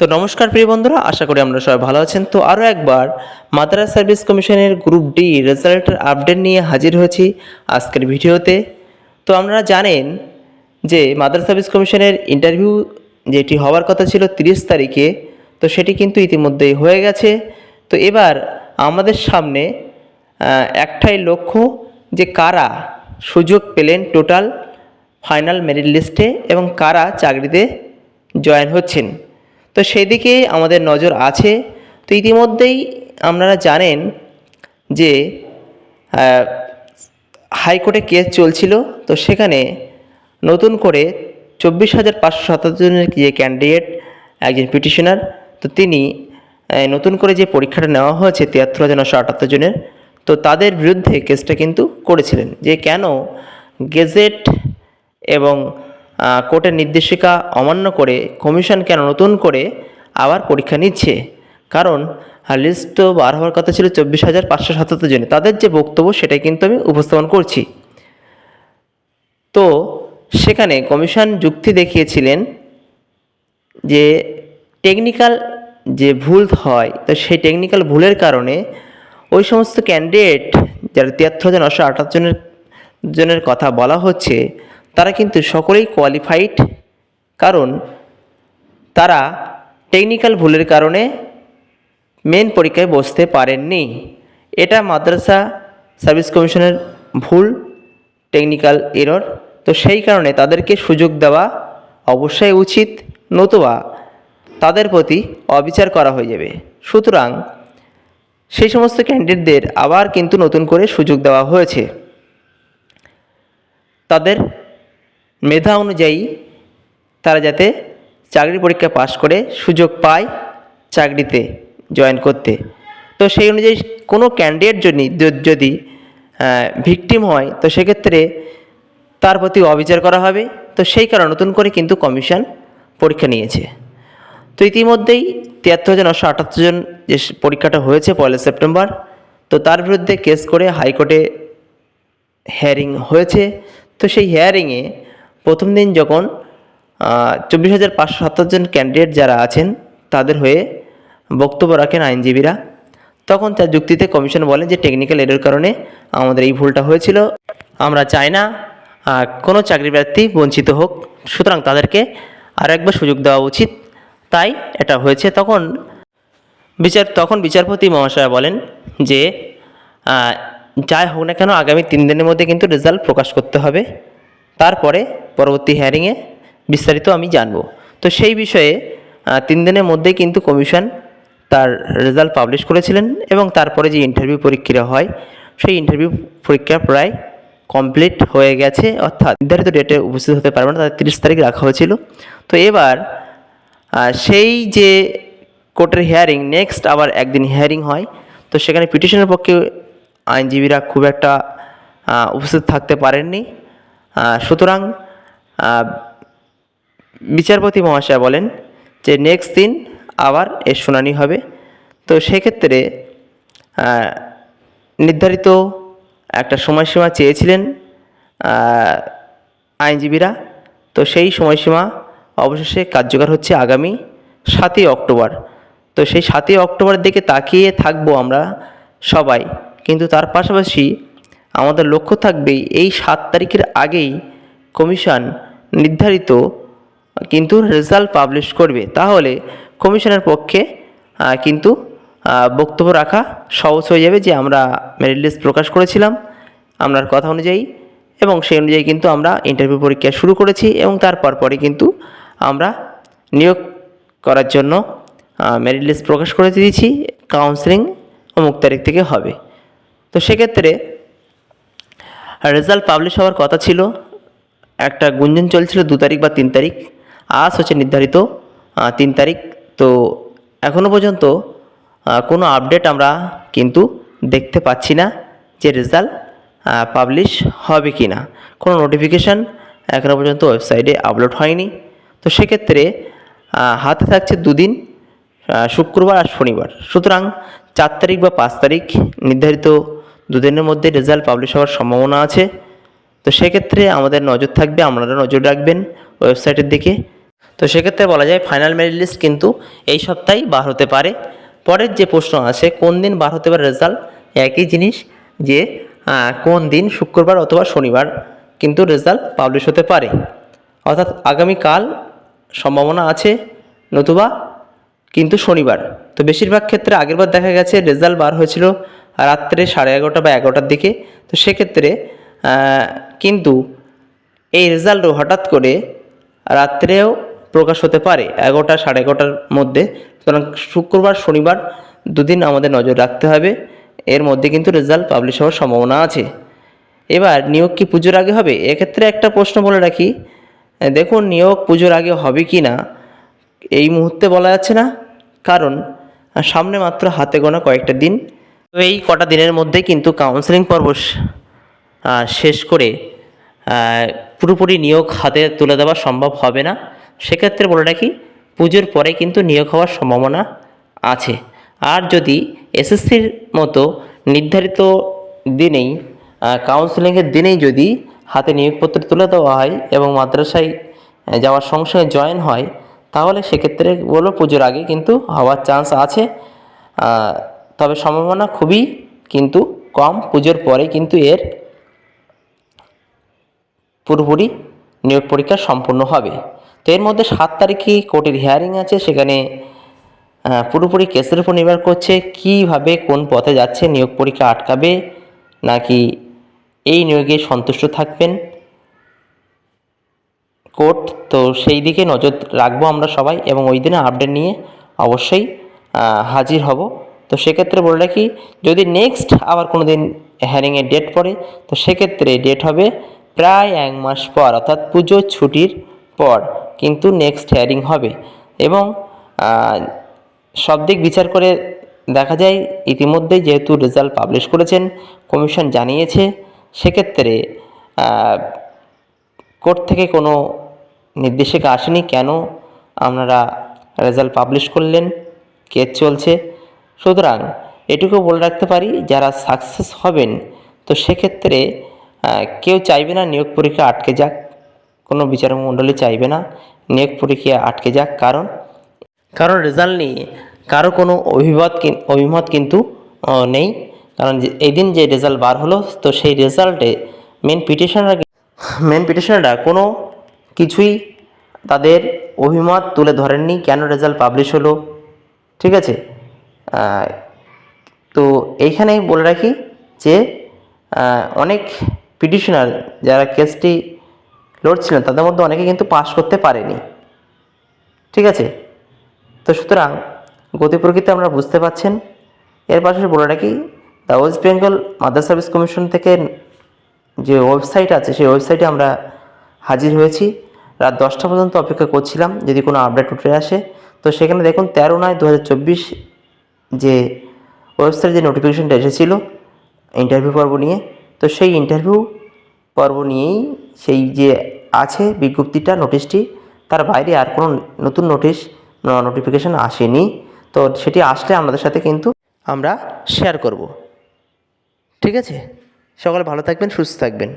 তো নমস্কার প্রিয় বন্ধুরা, আশা করি আমরা সবাই ভালো আছেন। তো আরও একবার মাদ্রাস সার্ভিস কমিশনের গ্রুপ ডি রেজাল্টের আপডেট নিয়ে হাজির হয়েছি আজকের ভিডিওতে। তো আপনারা জানেন যে মাদ্রাস সার্ভিস কমিশনের ইন্টারভিউ যেটি হওয়ার কথা ছিল তিরিশ তারিখে, তো সেটি কিন্তু ইতিমধ্যেই হয়ে গেছে। তো এবার আমাদের সামনে একটাই লক্ষ্য যে কারা সুযোগ পেলেন টোটাল ফাইনাল মেরিট লিস্টে এবং কারা চাকরিতে জয়েন হচ্ছেন। তো সেদিকে আমাদের নজর আছে। তো ইতিমধ্যেই আপনারা জানেন যে হাইকোর্টে কেস চলছিল। তো সেখানে নতুন করে চব্বিশ হাজার পাঁচশো সাতাত্তর জনের যে ক্যান্ডিডেট, একজন পিটিশনার, তো তিনি নতুন করে যে পরীক্ষাটা নেওয়া হয়েছে তিয়াত্তর হাজার নশো আটাত্তর জনের, তো তাদের বিরুদ্ধে কেসটা কিন্তু করেছিলেন। যে কেন গেজেট এবং কোর্টের নির্দেশিকা অমান্য করে কমিশন কেন নতুন করে আবার পরীক্ষা নিচ্ছে? কারণ লিস্ট তো বার হওয়ার কথা ছিল চব্বিশ হাজার পাঁচশো সাতাত্তর জনে তাদের যে বক্তব্য সেটাই কিন্তু আমি উপস্থাপন করছি। তো, সেখানে কমিশন যুক্তি দেখিয়েছিলেন যে টেকনিক্যাল যে ভুল হয়, তো সেই টেকনিক্যাল ভুলের কারণে ওই সমস্ত ক্যান্ডিডেট যারা তিয়াত্তর হাজার নশো আটাত্তর জনের জনের কথা বলা হচ্ছে তারা কিন্তু সকলেই কোয়ালিফাইড কারণ তারা টেকনিক্যাল ভুলের কারণে মেন পরীক্ষায় বসতে পারেননি। এটা মাদ্রাসা সার্ভিস কমিশনের ভুল টেকনিক্যাল এরর তো সেই কারণে তাদেরকে সুযোগ দেওয়া অবশ্যই উচিত, নতুবা তাদের প্রতি অবিচার করা হয়ে যাবে। সুতরাং সেই সমস্ত ক্যান্ডিডেটদের আবার কিন্তু নতুন করে সুযোগ দেওয়া হয়েছে। তাদের মেধা অনুযায়ী তারা যাতে চাকরি পরীক্ষা পাশ করে সুযোগ পায় চাকরিতে জয়েন করতে। তো সেই অনুযায়ী কোনো ক্যান্ডিডেট যদি যদি ভিকটিম হয়, তো সেক্ষেত্রে তার প্রতি অবিচার করা হবে। তো সেই কারণে নতুন করে কিন্তু কমিশন পরীক্ষা নিয়েছে। তো ইতিমধ্যেই তিয়াত্তর হাজার নশো আটাত্তর জন যে পরীক্ষাটা হয়েছে পয়লা সেপ্টেম্বর, তো তার বিরুদ্ধে কেস করে হাইকোর্টে হেয়ারিং হয়েছে। তো সেই হেয়ারিংয়ে প্রথম দিন যখন চব্বিশ হাজার পাঁচশো সাতাত্তর জন ক্যান্ডিডেট যারা আছেন, তাদের হয়ে বক্তব্য রাখেন আইনজীবীরা। তখন তার যুক্তিতে কমিশন বলেন যে টেকনিক্যাল এরের কারণে আমাদের এই ভুলটা হয়েছিল। আমরা চাই না কোনো চাকরি প্রার্থী বঞ্চিত হোক। সুতরাং তাদেরকে আর একবার সুযোগ দেওয়া উচিত। তাই এটা হয়েছে। তখন বিচার, তখন বিচারপতি মহাশয় বলেন যে যাই হোক না কেন, আগামী তিন দিনের মধ্যে কিন্তু রেজাল্ট প্রকাশ করতে হবে। তারপরে পরবর্তী হিয়ারিংয়ে বিস্তারিত আমি জানব। তো সেই বিষয়ে তিন দিনের মধ্যেই কিন্তু কমিশন তার রেজাল্ট পাবলিশ করেছিলেন এবং তারপরে যে ইন্টারভিউ পরীক্ষা হয়, সেই ইন্টারভিউ পরীক্ষা প্রায় কমপ্লিট হয়ে গেছে। অর্থাৎ নির্ধারিত ডেটে উপস্থিত হতে পারবে না, তাদের তিরিশ তারিখ রাখা হয়েছিল। তো এবার সেই যে কোর্টের হিয়ারিং নেক্সট আবার একদিন হিয়ারিং হয়। তো সেখানে পিটিশনের পক্ষে আইনজীবীরা খুব একটা উপস্থিত থাকতে পারেননি। সুতরাং বিচারপতি মহাশয় বলেন যে নেক্সট দিন আবার এর শুনানি হবে। তো সেক্ষেত্রে নির্ধারিত একটা সময়সীমা চেয়েছিলেন আইনজীবীরা। তো সেই সময়সীমা অবশেষে কার্যকর হচ্ছে আগামী সাতই অক্টোবর। তো সেই সাতই অক্টোবরের দিকে তাকিয়ে থাকব আমরা সবাই। কিন্তু তার পাশাপাশি আমাদের লক্ষ্য থাকবে এই সাত তারিখের আগেই কমিশন নির্ধারিত কিন্তু রেজাল্ট পাবলিশ করবে। তাহলে কমিশনের পক্ষে কিন্তু বক্তব্য রাখা সহজ হয়ে যাবে যে আমরা মেরিট লিস্ট প্রকাশ করেছিলাম আপনার কথা অনুযায়ী, এবং সেই অনুযায়ী কিন্তু আমরা ইন্টারভিউ পরীক্ষা শুরু করেছি এবং তারপর পরে কিন্তু আমরা নিয়োগ করার জন্য মেরিট লিস্ট প্রকাশ করে দিয়েছি। কাউন্সিলিং অমুক তারিখ থেকে হবে। তো সেক্ষেত্রে রেজাল্ট পাবলিশ হওয়ার কথা ছিল, একটা গুঞ্জন চলছিল দু তারিখ বা তিন তারিখ, আজ হচ্ছে নির্ধারিত তিন তারিখ। তো এখনও পর্যন্ত কোনো আপডেট আমরা কিন্তু দেখতে পাচ্ছি না যে রেজাল্ট পাবলিশ হবে কি না কোনো নোটিফিকেশান এখনও পর্যন্ত ওয়েবসাইটে আপলোড হয়নি। তো সেক্ষেত্রে হাতে থাকছে দুদিন শুক্রবার আর শনিবার। সুতরাং চার তারিখ বা পাঁচ তারিখ নির্ধারিত দুদিনের মধ্যে রেজাল্ট পাবলিশ হওয়ার সম্ভাবনা আছে। তো সেক্ষেত্রে আমাদের নজর থাকবে, আপনারা নজর রাখবেন ওয়েবসাইটের দিকে। তো সেক্ষেত্রে বলা যায় ফাইনাল মেরিট লিস্ট কিন্তু এই সপ্তাহেই বার হতে পারে। পরের যে প্রশ্ন আছে, কোন দিন বার হতে পারে রেজাল্ট? একই জিনিস যে কোন দিন? শুক্রবার অথবা শনিবার কিন্তু রেজাল্ট পাবলিশ হতে পারে। অর্থাৎ আগামীকাল সম্ভাবনা আছে, নতুবা কিন্তু শনিবার। তো বেশিরভাগ ক্ষেত্রে আগেরবার দেখা গেছে রেজাল্ট বার হয়েছিল রাত্রে সাড়ে এগারোটা বা এগারোটার দিকে। তো সেক্ষেত্রে কিন্তু এই রেজাল্টও হঠাৎ করে রাত্রেও প্রকাশ হতে পারে, এগারোটা সাড়ে এগারোটার মধ্যে। সুতরাং শুক্রবার, শনিবার দুদিন আমাদের নজর রাখতে হবে। এর মধ্যে কিন্তু রেজাল্ট পাবলিশ হওয়ার সম্ভাবনা আছে। এবার নিয়োগ কি পুজোর আগে হবে? এক্ষেত্রে একটা প্রশ্ন বলে রাখি। দেখুন, নিয়োগ পুজোর আগে হবে কি না, এই মুহূর্তে বলা যাচ্ছে না। কারণ, সামনে মাত্র হাতে গোনা কয়েকটা দিন। তো এই কটা দিনের মধ্যে কিন্তু কাউন্সেলিং পর্ব শেষ করে পুরোপুরি নিয়োগ হাতে তুলে দেওয়া সম্ভব হবে না। সেক্ষেত্রে বলে রাখি, পুজোর পরে কিন্তু নিয়োগ হওয়ার সম্ভাবনা আছে। আর যদি এসএসসির মতো নির্ধারিত দিনেই কাউন্সেলিংয়ের দিনেই যদি হাতে নিয়োগপত্র তুলে দেওয়া হয় এবং মাদ্রাসায় যাওয়ার সঙ্গে জয়েন হয়, তাহলে সেক্ষেত্রে বলো পুজোর আগে কিন্তু হওয়ার চান্স আছে। তবে সম্ভাবনা খুবই কিন্তু কম। পুজোর পরে কিন্তু এর পুরোপুরি নিয়োগ পরীক্ষা সম্পূর্ণ হবে। তো এর মধ্যে সাত তারিখে কোর্টের হিয়ারিং আছে, সেখানে পুরোপুরি কেসের উপর নির্ভর করছে কীভাবে কোন পথে যাচ্ছে, নিয়োগ পরীক্ষা আটকাবে, নাকি এই নিয়োগে সন্তুষ্ট থাকবেন কোর্ট। তো সেই দিকে নজর রাখব আমরা সবাই এবং ওই দিনে আপডেট নিয়ে অবশ্যই হাজির হব। তো সেক্ষেত্রে বলে রাখি, যদি নেক্সট আবার কোনো দিন হ্যারিংয়ের ডেট পড়ে, তো সেক্ষেত্রে ডেট হবে প্রায় এক মাস পর, অর্থাৎ পুজোর ছুটির পর কিন্তু নেক্সট হ্যারিং হবে। এবং সব দিক বিচার করে দেখা যায়, ইতিমধ্যেই যেহেতু রেজাল্ট পাবলিশ করেছেন কমিশন জানিয়েছে, সেক্ষেত্রে কোর্ট থেকে কোনো নির্দেশিকা আসেনি, কেন আপনারা রেজাল্ট পাবলিশ করলেন কেস চলছে সুতরাং এটুকু বলে রাখতে পারি, যারা সাকসেস হবেন, তো সেক্ষেত্রে কেউ চাইবে না নিয়োগ পরীক্ষা আটকে যাক, কোনো বিচারক মণ্ডলী চাইবে না নিয়োগ পরীক্ষা আটকে যাক, কারণ কারণ রেজাল্ট নিয়ে কারও কোনো অভিমত অভিমত কিন্তু নেই, কারণ যে এই দিন যে রেজাল্ট বার হলো, তো সেই রেজাল্টে মেন পিটিশনাররা মেন পিটিশনাররা কোনো কিছুই তাদের অভিমত তুলে ধরেননি, কেন রেজাল্ট পাবলিশ হলো, ঠিক আছে? তো এইখানেই বলে রাখি যে অনেক পিটিশনার যারা কেসটি লড়ছিলেন তাদের মধ্যে অনেকে কিন্তু পাশ করতে পারেনি। ঠিক আছে? তো সুতরাং গতি প্রকৃতি আপনারা বুঝতে পারছেন। এর পাশে বলে রাখি, the West Bengal mother service commission থেকে যে ওয়েবসাইট আছে, সেই ওয়েবসাইটে আমরা হাজির হয়েছি। রাত দশটা পর্যন্ত অপেক্ষা করছিলাম, যদি কোনো আপডেট উঠে আসে। তো সেখানে দেখুন, তেরো নয় দু যে ওয়েবসাইটে যে নোটিফিকেশানটা এসেছিল ইন্টারভিউ পর্ব নিয়ে, তো সেই ইন্টারভিউ পর্ব নিয়েই সেই যে আছে বিজ্ঞপ্তিটা নোটিশটি তার বাইরে আর কোনো নতুন নোটিশ নোটিফিকেশান আসেনি। তো সেটি আসলে আমাদের সাথে কিন্তু আমরা শেয়ার করব। ঠিক আছে? সকলে ভালো থাকবেন, সুস্থ থাকবেন।